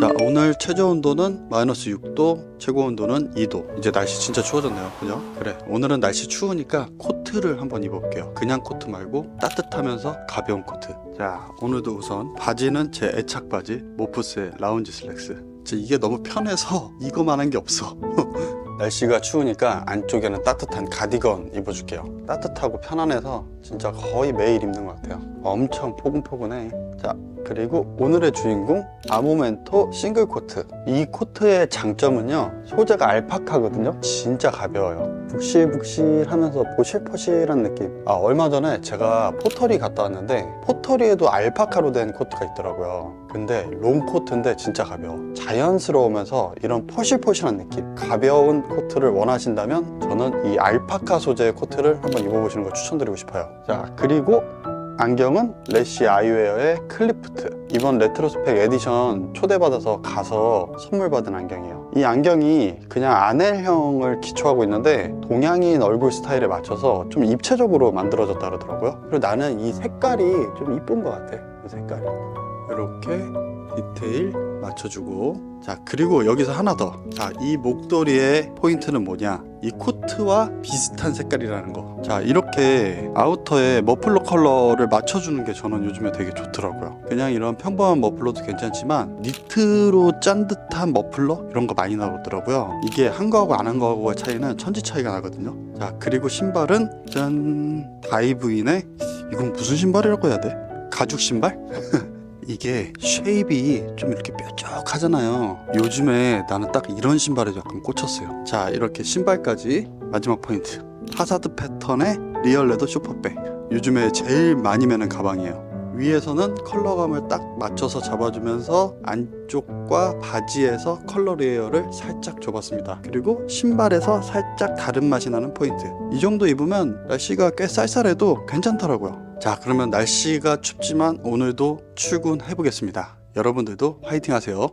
자 오늘 최저 온도는 마이너스 6도 최고 온도는 2도. 이제 날씨 진짜 추워졌네요. 그죠? 그래. 오늘은 날씨 추우니까 코트를 한번 입어볼게요. 그냥 코트 말고 따뜻하면서 가벼운 코트. 자 오늘도 우선 바지는 제 애착 바지 모프스의 라운지 슬랙스. 이게 너무 편해서 이거만 한 게 없어 날씨가 추우니까 안쪽에는 따뜻한 가디건 입어줄게요. 따뜻하고 편안해서 진짜 거의 매일 입는 것 같아요. 엄청 포근포근해. 자 그리고 오늘의 주인공 아모멘토 싱글 코트. 이 코트의 장점은요 소재가 알파카거든요. 진짜 가벼워요. 북실북실하면서 보실포실한 느낌. 아 얼마 전에 제가 포터리 갔다 왔는데 포터리에도 알파카로 된 코트가 있더라고요. 근데 롱 코트인데 진짜 가벼워. 자연스러우면서 이런 포실포실한 느낌. 가벼운 코트를 원하신다면 저는 이 알파카 소재의 코트를 한번 입어보시는 걸 추천드리고 싶어요. 자 그리고 안경은 레시 아이웨어의 클리프트. 이번 레트로스펙 에디션 초대받아서 가서 선물 받은 안경이에요. 이 안경이 그냥 아넬형을 기초하고 있는데 동양인 얼굴 스타일에 맞춰서 좀 입체적으로 만들어졌다 그러더라고요. 그리고 나는 이 색깔이 좀 이쁜 것 같아 이 색깔이. 이렇게 디테일 맞춰주고 자 그리고 여기서 하나 더 자 이 목도리의 포인트는 뭐냐? 이 코트와 비슷한 색깔이라는 거 자 이렇게 아우터에 머플러 컬러를 맞춰주는 게 저는 요즘에 되게 좋더라고요. 그냥 이런 평범한 머플러도 괜찮지만 니트로 짠 듯한 머플러? 이런 거 많이 나오더라고요. 이게 한 거하고 안 한 거하고의 차이는 천지 차이가 나거든요. 자 그리고 신발은 짠 다이브인의 이건 무슨 신발이라고 해야 돼? 가죽 신발? 이게 쉐입이 좀 이렇게 뾰족하잖아요. 요즘에 나는 딱 이런 신발에 약간 꽂혔어요. 자, 이렇게 신발까지 마지막 포인트. 파사드 패턴의 리얼 레더 슈퍼백. 요즘에 제일 많이 매는 가방이에요. 위에서는 컬러감을 딱 맞춰서 잡아주면서 안쪽과 바지에서 컬러 레이어를 살짝 줘봤습니다. 그리고 신발에서 살짝 다른 맛이 나는 포인트. 이 정도 입으면 날씨가 꽤 쌀쌀해도 괜찮더라고요. 자, 그러면 날씨가 춥지만 오늘도 출근해 보겠습니다. 여러분들도 화이팅 하세요.